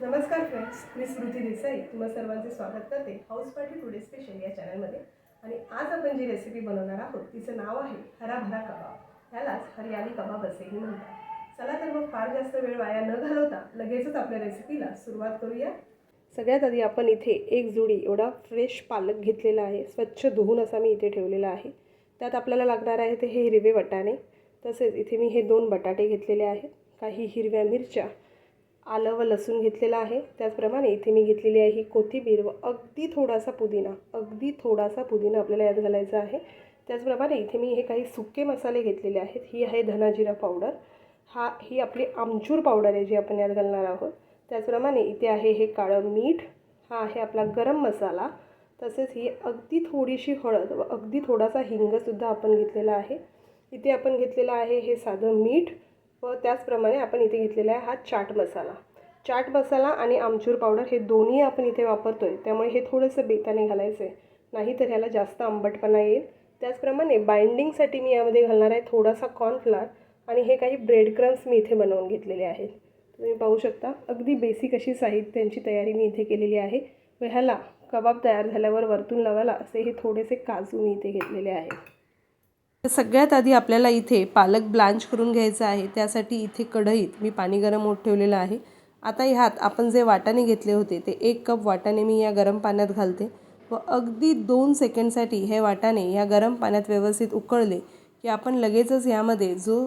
नमस्कार फ्रेंड्स मी स्मृती देसाई. तुम्हा सर्वांचे स्वागत करते हाऊस पार्टी टुडे स्पेशल या चॅनलमध्ये आणि आज आपण जी रेसिपी बनवणार आहोत तिचं नाव आहे हराभरा कबाब. त्यालाच हरियाली कबाब असेही म्हणतात. चला तर मग फार जास्त वेळ वाया न घालवता लगेचच आपल्या रेसिपीला सुरुवात करूया. सगळ्यात आधी आपण इथे एक जुडी एवढा फ्रेश पालक घेतलेला आहे. स्वच्छ धुवून असा मी इथे ठेवलेला आहे. त्यात आपल्याला लागणार आहे ते हे हिरवे वटाणे. तसेच इथे मी हे दोन बटाटे घेतलेले आहेत. काही हिरव्या मिरच्या आलं व लसूण घेतलेलं आहे. त्याचप्रमाणे इथे मी घेतलेली आहे ही कोथिंबीर व अगदी थोडासा पुदिना. अगदी थोडासा पुदिना आपल्याला यात घालायचा आहे. त्याचप्रमाणे इथे मी हे काही सुके मसाले घेतलेले आहेत. ही आहे धनाजिरा पावडर. हा ही आपली आमचूर पावडर आहे जी आपण यात घालणार आहोत. त्याचप्रमाणे इथे आहे हे काळं मीठ. हा आहे आपला गरम मसाला. तसेच ही अगदी थोडीशी हळद व अगदी थोडासा हिंगसुद्धा आपण घेतलेला आहे. इथे आपण घेतलेलं आहे हे साधं मीठ. व त्याचप्रमाणे आपण इथे घेतलेला आहे हा चाट मसाला. चाट मसाला आणि आमचूर पावडर हे दोन्ही आपण इथे वापरतो आहे त्यामुळे हे थोडंसं बेताने घालायचं आहे नाहीतर ह्याला जास्त आंबटपणा येईल. त्याचप्रमाणे बाइंडिंगसाठी मी यामध्ये घालणार आहे थोडासा कॉर्नफ्लावर आणि हे काही ब्रेड क्रम्स मी इथे बनवून घेतलेले आहेत. तुम्ही पाहू शकता अगदी बेसिक अशी साहित्यांची तयारी मी इथे केलेली आहे व ह्याला कबाब तयार झाल्यावर वरतून लावायला असे हे थोडेसे काजू मी इथे घेतलेले आहेत. तर सगळ्यात आधी आपल्याला इथे पालक ब्लांच करून घ्यायचं आहे. त्यासाठी इथे कढईत मी पाणी गरम होत ठेवलेलं आहे. आता ह्यात आपण जे वाटाणे घेतले होते ते एक कप वाटाणे मी या गरम पाण्यात घालते व अगदी दोन सेकंडसाठी हे वाटाणे या गरम पाण्यात व्यवस्थित उकळले की आपण लगेचच यामध्ये जो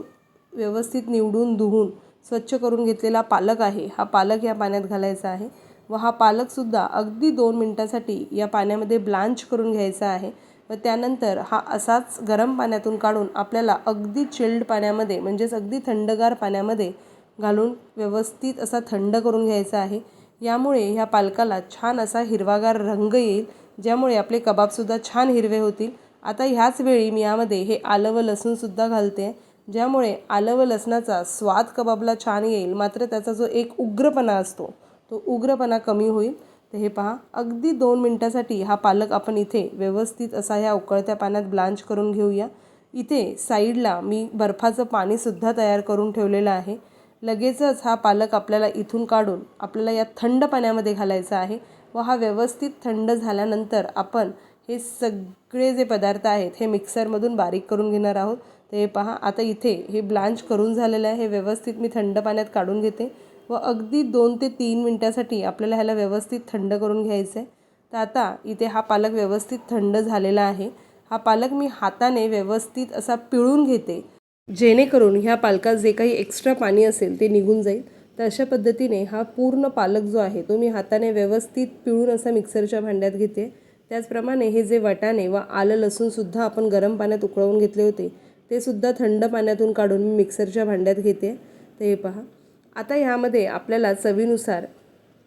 व्यवस्थित निवडून धुवून स्वच्छ करून घेतलेला पालक आहे हा पालक या पाण्यात घालायचा आहे. व हा पालकसुद्धा अगदी दोन मिनटासाठी या पाण्यामध्ये ब्लांच करून घ्यायचा आहे. व त्यानंतर हा असाच गरम पाण्यातून काढून आपल्याला अगदी चिल्ड पाण्यामध्ये म्हणजेच अगदी थंडगार पाण्यामध्ये घालून व्यवस्थित असा थंड करून घ्यायचा आहे. यामुळे ह्या पालकाला छान असा हिरवागार रंग येईल ज्यामुळे आपले कबाबसुद्धा छान हिरवे होतील. आता ह्याच वेळी मी यामध्ये हे आलं व लसूणसुद्धा घालते ज्यामुळे आलं व लसणाचा स्वाद कबाबला छान येईल. मात्र त्याचा जो एक उग्रपणा असतो तो उग्रपणा कमी होईल. तर हे पहा अगदी दोन मिनटासाठी हा पालक आपण इथे व्यवस्थित असा ह्या उकळत्या पाण्यात ब्लांच करून घेऊया. इथे साईडला मी बर्फाचं पाणीसुद्धा तयार करून ठेवलेलं आहे. लगेचच हा पालक आपल्याला इथून काढून आपल्याला या थंड पाण्यामध्ये घालायचा आहे व हा व्यवस्थित थंड झाल्यानंतर आपण हे सगळे जे पदार्थ आहेत हे मिक्सरमधून बारीक करून घेणार आहोत. तर हे पहा आता इथे हे ब्लांच करून झालेलं आहे. हे व्यवस्थित मी थंड पाण्यात काढून घेते. व अगदी दोन ते तीन मिनटासाठी आपल्याला ह्याला व्यवस्थित थंड करून घ्यायचं आहे तर आता इथे हा पालक व्यवस्थित थंड झालेला आहे. हा पालक मी हाताने व्यवस्थित असा पिळून घेते. जेणेकरून ह्या पालकात जे काही एक्स्ट्रा पाणी असेल ते निघून जाईल. तर अशा पद्धतीने हा पूर्ण पालक जो आहे तो मी हाताने व्यवस्थित पिळून असा मिक्सरच्या भांड्यात घेते. त्याचप्रमाणे हे जे वटाणे व आलं लसूणसुद्धा आपण गरम पाण्यात उकळवून घेतले होते ते सुद्धा थंड पाण्यातून काढून मी मिक्सरच्या भांड्यात घेते. ते पहा. आता ह्यामध्ये आपल्याला चवीनुसार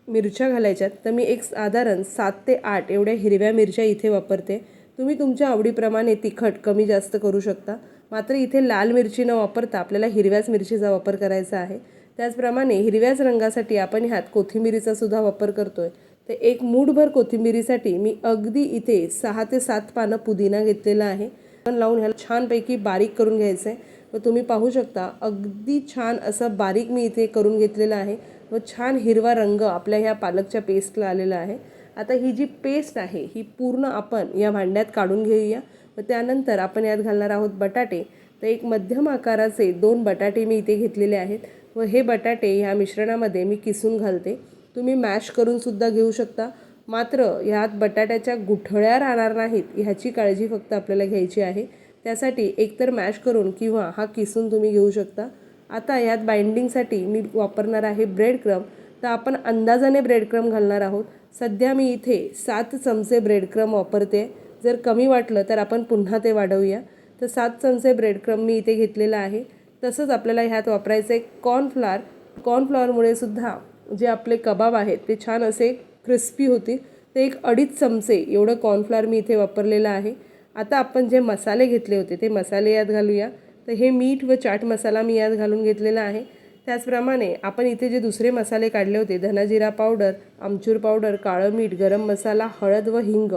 मिरच्या घालायच्यात. तर मी एक साधारण सात ते आठ एवढ्या हिरव्या मिरच्या इथे वापरते. तुम्ही तुमच्या आवडीप्रमाणे तिखट कमी जास्त करू शकता. मात्र इथे लाल मिरची न वापरता आपल्याला हिरव्याच मिरचीचा वापर करायचा आहे. त्याचप्रमाणे हिरव्याच रंगासाठी आपण ह्यात कोथिंबिरीचा सुद्धा वापर करतो आहे तर एक मूठभर कोथिंबिरीसाठी मी अगदी इथे सहा ते सात पानं पुदिना घेतलेला आहे. पण लावून ह्याला छानपैकी बारीक करून घ्यायचं आहे व तुम्ही पाहू शकता अगदी छान असं बारीक मी इथे करून घेतलेलं आहे व छान हिरवा रंग आपल्या ह्या पालकच्या पेस्टला आलेला आहे. आता ही जी पेस्ट आहे ही पूर्ण आपण या भांड्यात काढून घेऊया. व त्यानंतर आपण यात घालणार आहोत बटाटे. तर एक मध्यम आकाराचे दोन बटाटे मी इथे घेतलेले आहेत. व हे बटाटे ह्या मिश्रणामध्ये मी किसून घालते. तुम्ही मॅश करूनसुद्धा घेऊ शकता. मात्र ह्यात बटाट्याच्या गुठळ्या राहणार नाहीत. ह्याची काळजी फक्त आपल्याला घ्यायची आहे. त्यासाठी एकतर मॅश करून किंवा हा किसून तुम्ही घेऊ शकता. आता यात बाइंडिंगसाठी मी वापरणार आहे ब्रेड क्रम तर आपण अंदाजाने ब्रेड क्रम घालणार आहोत. सध्या मी इथे सात चमचे ब्रेड क्रम वापरते. जर कमी वाटलं तर आपण पुन्हा ते वाढवूया. तर सात चमचे ब्रेड क्रम मी इथे घेतलेला आहे. तसंच आपल्याला ह्यात वापरायचं आहे कॉर्नफ्लावर कॉर्नफ्लॉवरमुळे सुद्धा जे आपले कबाब आहेत ते छान असे क्रिस्पी होतील. ते एक अडीच चमचे एवढं कॉर्नफ्लॉवर मी इथे वापरलेलं आहे. आता आपण जे मसाले घेतले होते ते मसाले यात घालूया. तर हे मीठ व चाट मसाला मी यात घालून घेतलेला आहे. त्याचप्रमाणे आपण इथे जे दुसरे मसाले काढले होते धनाजिरा पावडर आमचूर पावडर काळं मीठ गरम मसाला हळद व हिंग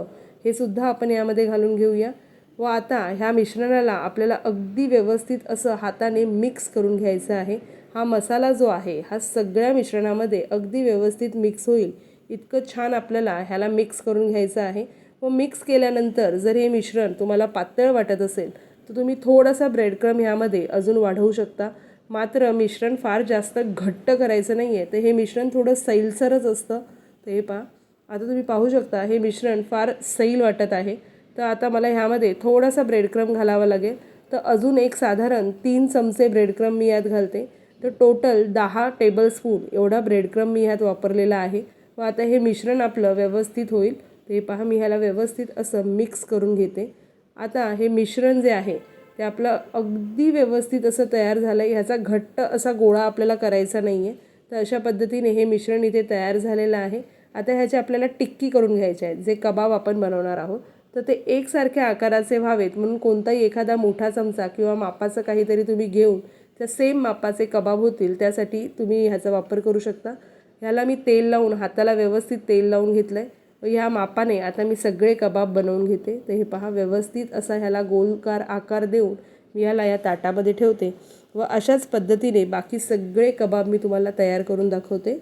हे सुद्धा आपण यामध्ये घालून घेऊया. व आता ह्या मिश्रणाला आपल्याला अगदी व्यवस्थित असं हाताने मिक्स करून घ्यायचं आहे. हा मसाला जो आहे हा सगळ्या मिश्रणामध्ये अगदी व्यवस्थित मिक्स होईल. इतकं छान आपल्याला ह्याला मिक्स करून घ्यायचं आहे. व मिक्स केल्यानंतर जर हे मिश्रण तुम्हाला पातळ वाटत असेल तर तुम्ही थोडासा ब्रेडक्रम ह्यामध्ये अजून वाढवू शकता. मात्र मिश्रण फार जास्त घट्ट करायचं नाही आहे तर हे मिश्रण थोडं सैलसरच असतं. तर हे पहा. आता तुम्ही पाहू शकता हे मिश्रण फार सैल वाटत आहे. तर आता मला ह्यामध्ये थोडासा ब्रेडक्रम घालावा लागेल. तर अजून एक साधारण तीन चमचे ब्रेडक्रम मी यात घालते. तर टोटल दहा टेबलस्पून एवढा ब्रेडक्रम मी ह्यात वापरलेला आहे. व आता हे मिश्रण आपलं व्यवस्थित होईल. तर हे पहा मी ह्याला व्यवस्थित असं मिक्स करून घेते. आता हे मिश्रण जे आहे ते आपलं अगदी व्यवस्थित असं तयार झालं आहे ह्याचा घट्ट असा गोळा आपल्याला करायचा नाही आहे तर अशा पद्धतीने हे मिश्रण इथे तयार झालेलं आहे. आता ह्याची आपल्याला टिक्की करून घ्यायचे आहेत जे कबाब आपण बनवणार आहोत. तर ते एकसारख्या आकाराचे व्हावेत. म्हणून कोणताही एखादा मोठा चमचा किंवा मापाचं काहीतरी तुम्ही घेऊन त्या सेम मापाचे कबाब होतील त्यासाठी तुम्ही ह्याचा वापर करू शकता. ह्याला मी तेल लावून हाताला व्यवस्थित तेल लावून घेतलं आहे ह्या मापाने आता मी सगळे कबाब बनवून घेते. तर हे पहा व्यवस्थित असा ह्याला गोलकार आकार देऊन मी ह्याला या ताटामध्ये ठेवते व अशाच पद्धतीने बाकी सगळे कबाब मी तुम्हाला तयार करून दाखवते.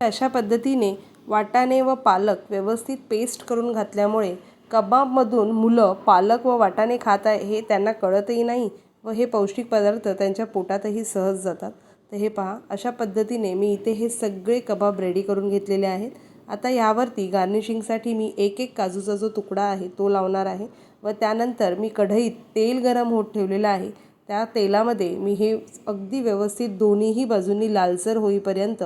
अशा पद्धतीने वाटाणे व पालक व्यवस्थित पेस्ट करून घातल्यामुळे कबाबमधून मुलं पालक व वाटाणे खात आहे हे त्यांना कळतही नाही व हे पौष्टिक पदार्थ त्यांच्या पोटातही सहज जातात. तर हे पहा अशा पद्धतीने मी इथे हे सगळे कबाब रेडी करून घेतलेले आहेत. आता यावरती गार्निशिंगसाठी मी एक एक काजूचा जो तुकडा आहे तो लावणार आहे व त्यानंतर मी कढईत तेल गरम होत ठेवलेलं आहे. त्या तेलामध्ये मी हे अगदी व्यवस्थित दोन्हीही बाजूंनी लालसर होईपर्यंत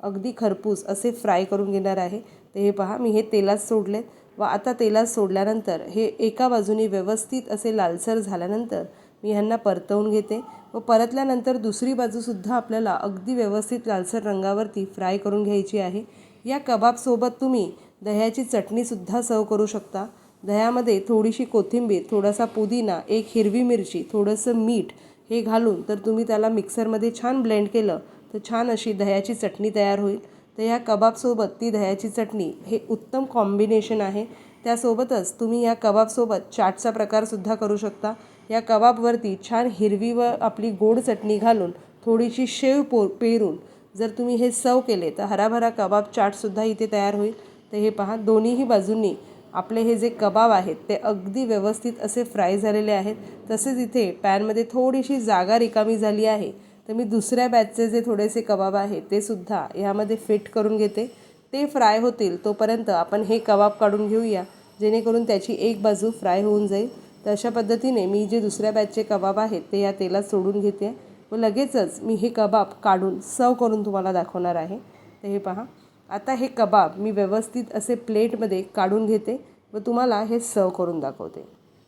अगदी खरपूस असे फ्राय करून घेणार आहे. तर हे पहा मी हे तेलात सोडले व आता तेलात सोडल्यानंतर हे एका बाजूनी व्यवस्थित असे लालसर झाल्यानंतर मी ह्यांना परतवून घेते व परतल्यानंतर दुसरी बाजूसुद्धा आपल्याला अगदी व्यवस्थित लालसर रंगावरती फ्राय करून घ्यायची आहे. या कबाबसोबत तुम्ही दह्याची चटणीसुद्धा सर्व करू शकता. दह्यामध्ये थोडीशी कोथिंबीर थोडासा पुदिना एक हिरवी मिरची थोडंसं मीठ हे घालून तर तुम्ही त्याला मिक्सरमध्ये छान ब्लेंड केलं तर छान अशी दह्याची चटणी तयार होईल. तर ह्या कबाबसोबत ती दह्याची चटणी हे उत्तम कॉम्बिनेशन आहे. त्यासोबतच तुम्ही या कबाबसोबत चाटचा प्रकारसुद्धा करू शकता. या कबाबवरती छान हिरवी व आपली गोड चटणी घालून थोडीशी शेव पो पेरून जर तुम्ही हे सव केले तर हराभरा कबाब चाटसुद्धा इथे तयार होईल. तर हे पहा दोन्हीही बाजूंनी आपले हे जे कबाब आहेत ते अगदी व्यवस्थित असे फ्राय झालेले आहेत. तसेच इथे पॅनमध्ये थोडीशी जागा रिकामी झाली आहे. तर मी दुसऱ्या बॅचचे जे थोडेसे कबाब आहेत ते सुद्धा ह्यामध्ये फिट करून घेते. ते फ्राय होतील तोपर्यंत आपण हे कबाब काढून घेऊया जेणेकरून त्याची एक बाजू फ्राय होऊन जाईल. तर अशा पद्धतीने मी जे दुसऱ्या बॅचचे कबाब आहेत ते या तेलात सोडून घेते. व लगेचच मी हे कबाब काढून सर्व करून तुम्हाला दाखवणार आहे. तर हे पहा. आता हे कबाब मी व्यवस्थित असे प्लेटमध्ये काढून घेते व तुम्हाला हे सर्व करून दाखवते.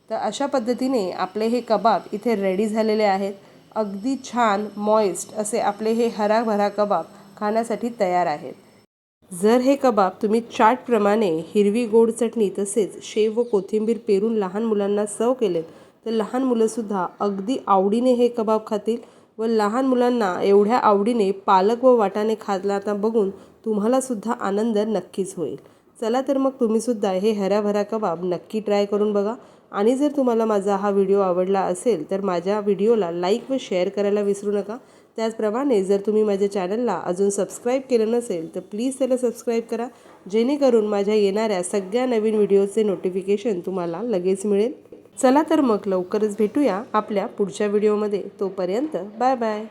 तर अशा पद्धतीने आपले हे कबाब इथे रेडी झालेले आहेत. अगदी छान मॉइस्ट असे आपले हे हराभरा कबाब खाण्यासाठी तयार आहेत. जर हे कबाब तुम्ही चाटप्रमाणे हिरवी गोड चटणी तसेच शेव व कोथिंबीर पेरून लहान मुलांना सर्व केलेत तर लहान मुलंसुद्धा अगदी आवडीने हे कबाब खातील. व लहान मुलांना एवढ्या आवडीने पालक व वाटाणे खायला आता बघून तुम्हालासुद्धा आनंद नक्कीच होईल. चला तर मग तुम्हीसुद्धा हे हराभरा कबाब नक्की ट्राय करून बघा. आणि जर तुम्हाला माझा हा व्हिडिओ आवडला असेल तर माझ्या व्हिडिओला लाईक व शेअर करायला विसरू नका. त्याचप्रमाणे जर तुम्ही माझ्या चॅनलला अजून सबस्क्राईब केलं नसेल तर प्लीज त्याला सबस्क्राईब करा. जेणेकरून माझ्या येणाऱ्या सगळ्या नवीन व्हिडिओचे नोटिफिकेशन तुम्हाला लगेच मिळेल. चला तर मग लवकरच भेटूया आपल्या पुढच्या व्हिडिओमध्ये. तोपर्यंत बाय बाय.